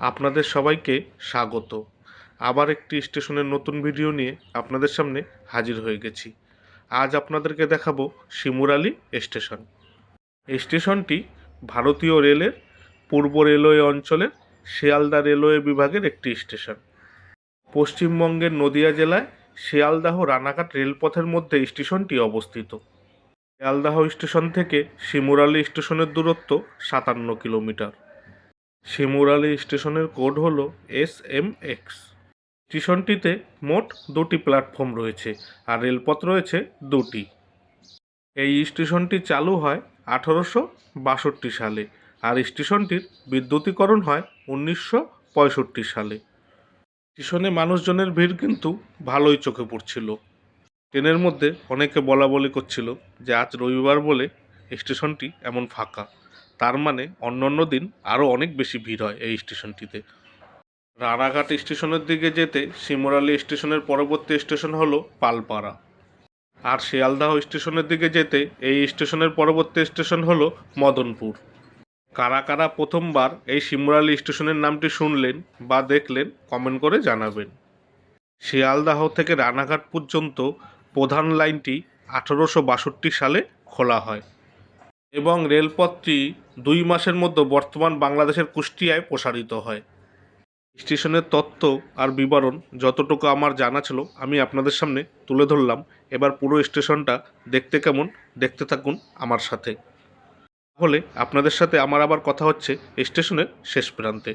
আপনাদের সবাইকে স্বাগত। আবার একটি স্টেশনের নতুন ভিডিও নিয়ে আপনাদের সামনে হাজির হয়ে গেছি। আজ আপনাদেরকে দেখাবো শিমুরালি স্টেশন। এই স্টেশনটি ভারতীয় রেলের পূর্ব রেলওয়ে অঞ্চলের শিয়ালদা রেলওয়ে বিভাগের একটি স্টেশন। পশ্চিমবঙ্গের নদিয়া জেলায় শিয়ালদাহ রানাঘাট রেলপথের মধ্যে স্টেশনটি অবস্থিত। শিয়ালদাহ স্টেশন থেকে শিমুরালি স্টেশনের দূরত্ব সাতান্ন কিলোমিটার। শিমুরালি স্টেশনের কোড হল এস এম এক্স। স্টেশনটিতে মোট দুটি প্ল্যাটফর্ম রয়েছে আর রেলপথ রয়েছে দুটি। এই স্টেশনটি চালু হয় আঠারোশো বাষট্টি সালে আর স্টেশনটির বিদ্যুতীকরণ হয় উনিশশো পঁয়ষট্টি সালে। স্টেশনে মানুষজনের ভিড় কিন্তু ভালোই চোখে পড়ছিল। ট্রেনের মধ্যে অনেকে বলা বলি করছিল যে আজ রবিবার বলে স্টেশনটি এমন ফাঁকা। তার মানে অন্য অন্য দিন আরও অনেক বেশি ভিড় হয় এই স্টেশনটিতে। রানাঘাট স্টেশনের দিকে যেতে শিমরালি স্টেশনের পরবর্তী স্টেশন হলো পালপাড়া। আর শিয়ালদাহ স্টেশনের দিকে যেতে এই স্টেশনের পরবর্তী স্টেশন হলো মদনপুর। কারা কারা প্রথমবার এই শিমরালি স্টেশনের নামটি শুনলেন বা দেখলেন, কমেন্ট করে জানাবেন। শিয়ালদাহ থেকে রানাঘাট পর্যন্ত প্রধান লাইনটি আঠারোশো বাষট্টি সালে খোলা হয়। এবং রেলপথটি দুই মাসের মধ্যে বর্তমান বাংলাদেশের কুষ্টিয়ায় প্রসারিত হয়। স্টেশনের তত্ত্ব আর বিবরণ যতটুকু আমার জানা ছিল, আমি আপনাদের সামনে তুলে ধরলাম। এবার পুরো স্টেশনটা দেখতে কেমন, দেখতে থাকুন আমার সাথে। তাহলে আপনাদের সাথে আমার আবার কথা হচ্ছে স্টেশনের শেষ প্রান্তে।